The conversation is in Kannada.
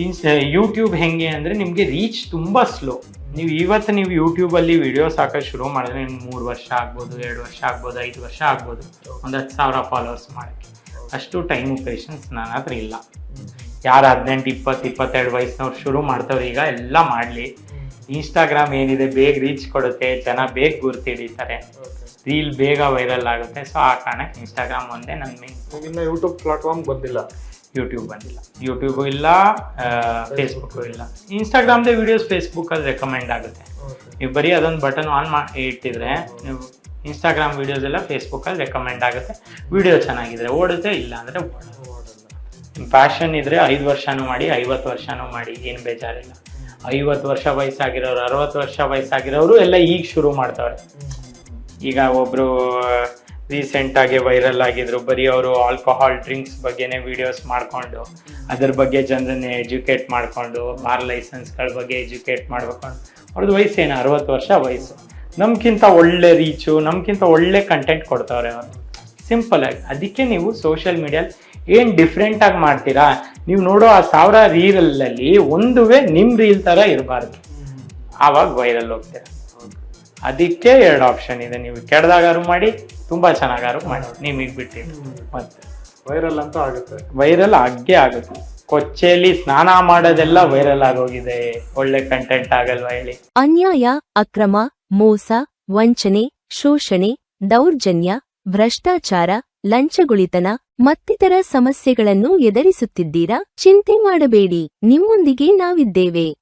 ಇನ್ಸ್ ಯೂಟ್ಯೂಬ್ ಹೆಂಗೆ ಅಂದರೆ ನಿಮಗೆ ರೀಚ್ ತುಂಬ ಸ್ಲೋ ನೀವು ಇವತ್ತು ನೀವು ಯೂಟ್ಯೂಬಲ್ಲಿ ವಿಡಿಯೋಸ್ ಹಾಕೋದು ಶುರು ಮಾಡಿದ್ರೆ ನಿಮ್ಗೆ ಮೂರು ವರ್ಷ ಆಗ್ಬೋದು, ಎರಡು ವರ್ಷ ಆಗ್ಬೋದು, ಐದು ವರ್ಷ ಆಗ್ಬೋದು. ಒಂದು ಹತ್ತು ಸಾವಿರ ಫಾಲೋವರ್ಸ್ ಮಾಡೋಕ್ಕೆ. ಅಷ್ಟು ಟೈಮ್ ಪೇಷನ್ಸ್ ನನ್ನ ಹತ್ರ ಇಲ್ಲ. ಯಾರು ಹದಿನೆಂಟು, ಇಪ್ಪತ್ತು, ಇಪ್ಪತ್ತೆರಡು ವಯಸ್ಸಿನವ್ರು ಶುರು ಮಾಡ್ತವ್ರು ಈಗ ಎಲ್ಲ ಮಾಡಲಿ. ಇನ್ಸ್ಟಾಗ್ರಾಮ್ ಏನಿದೆ, ಬೇಗ ರೀಚ್ ಕೊಡುತ್ತೆ, ಜನ ಬೇಗ ಗುರ್ತಿಡಿತಾರೆ. ರೀಲ್ ಬೇಗ ವೈರಲ್ ಆಗುತ್ತೆ. ಸೊ ಆ ಕಾರಣಕ್ಕೆ ಇನ್ಸ್ಟಾಗ್ರಾಮ್ ಒಂದೇ ನನ್ನ ಮೇನ್ ಯೂಟ್ಯೂಬ್ ಪ್ಲಾಟ್ಫಾರ್ಮ್ ಬಂದಿಲ್ಲ. ಯೂಟ್ಯೂಬ್ ಬಂದಿಲ್ಲ. ಯೂಟ್ಯೂಬು ಇಲ್ಲ ಫೇಸ್ಬುಕ್ಕು ಇಲ್ಲ. ಇನ್ಸ್ಟಾಗ್ರಾಮ್ದೇ ವಿಡಿಯೋಸ್ ಫೇಸ್ಬುಕ್ಕಲ್ಲಿ ರೆಕಮೆಂಡ್ ಆಗುತ್ತೆ. ನೀವು ಬರೀ ಅದೊಂದು ಬಟನ್ ಆನ್ ಮಾಡಿ ಇಟ್ಟಿದ್ರೆ ನೀವು ಇನ್ಸ್ಟಾಗ್ರಾಮ್ ವೀಡಿಯೋಸ್ ಎಲ್ಲ ಫೇಸ್ಬುಕ್ಕಲ್ಲಿ ರೆಕಮೆಂಡ್ ಆಗುತ್ತೆ. ವಿಡಿಯೋ ಚೆನ್ನಾಗಿದ್ರೆ ಓಡುತ್ತೆ ಇಲ್ಲ ಅಂದರೆ ಫ್ಯಾಷನ್ ಇದ್ರೆ ಐದು ವರ್ಷನೂ ಮಾಡಿ ಐವತ್ತು ವರ್ಷನೂ ಮಾಡಿ ಏನು ಬೇಜಾರಿಲ್ಲ. ಐವತ್ತು ವರ್ಷ ವಯಸ್ಸಾಗಿರೋರು ಅರವತ್ತು ವರ್ಷ ವಯಸ್ಸಾಗಿರೋರು ಎಲ್ಲ ಈಗ ಶುರು ಮಾಡ್ತಾವ್ರೆ. ಈಗ ಒಬ್ರು ರೀಸೆಂಟ್ ಆಗಿ ವೈರಲ್ ಆಗಿದ್ರು. ಬರೀ ಅವರು ಆಲ್ಕೋಹಾಲ್ ಡ್ರಿಂಕ್ಸ್ ಬಗ್ಗೆನೇ ವಿಡಿಯೋಸ್ ಮಾಡ್ಕೊಂಡು, ಅದ್ರ ಬಗ್ಗೆ ಜನರನ್ನ ಎಜುಕೇಟ್ ಮಾಡ್ಕೊಂಡು ಬಾರ್ ಲೈಸೆನ್ಸ್ಗಳ ಬಗ್ಗೆ ಎಜುಕೇಟ್ ಮಾಡ್ಬೇಕು ಅವ್ರದ್ದು ವಯಸ್ಸೇನು ಅರವತ್ತು ವರ್ಷ ವಯಸ್ಸು. ನಮ್ಗಿಂತ ಒಳ್ಳೆ ರೀಚು ನಮ್ಗಿಂತ ಒಳ್ಳೆ ಕಂಟೆಂಟ್ ಕೊಡ್ತಾವ್ರೆ ಅವರು. ಸಿಂಪಲ್ ಆಗಿ. ಅದಕ್ಕೆ ನೀವು ಸೋಷಿಯಲ್ ಮೀಡಿಯಲ್ಲಿ ಏನು ಡಿಫ್ರೆಂಟಾಗಿ ಮಾಡ್ತೀರಾ? ನೀವು ನೋಡೋ ಆ ಸಾವಿರ ರೀಲಲ್ಲಿ ಒಂದುವೇ ನಿಮ್ಮ ರೀಲ್ ಥರ ಇರಬಾರ್ದು. ಆವಾಗ ವೈರಲ್ ಹೋಗ್ತೀರಾ. ಅದಕ್ಕೆ ಎರಡು ಆಪ್ಷನ್ ಇದೆ. ನೀವು ಕೆಡ್ದಾಗಾರು ಮಾಡಿ ತುಂಬಾ ಚೆನ್ನಾಗಾರು ಮಾಡಿ. ನಿಮಗೆ ಬಿಟ್ಟಿದ್ದು ಮತ್ತೆ? ವೈರಲ್ ಅಂತ ಆಗುತ್ತೆ. ವೈರಲ್ ಆಗೇ ಆಗುತ್ತೆ. ಕೊಚ್ಚೆಯಲ್ಲಿ ಸ್ನಾನ ಮಾಡೋದೆಲ್ಲ ವೈರಲ್ ಆಗೋಗಿದೆ ಒಳ್ಳೆ ಕಂಟೆಂಟ್ ಆಗಲ್ವಾ ಹೇಳಿ? ಅನ್ಯಾಯ ಅಕ್ರಮ ಮೋಸ ವಂಚನೆ ಶೋಷಣೆ ದೌರ್ಜನ್ಯ ಭ್ರಷ್ಟಾಚಾರ ಲಂಚಗುಳಿತನ ಮತ್ತಿತರ ಸಮಸ್ಯೆಗಳನ್ನು ಎದುರಿಸುತ್ತಿದ್ದೀರಾ? ಚಿಂತೆ ಮಾಡಬೇಡಿ. ನಿಮ್ಮೊಂದಿಗೆ ನಾವಿದ್ದೇವೆ.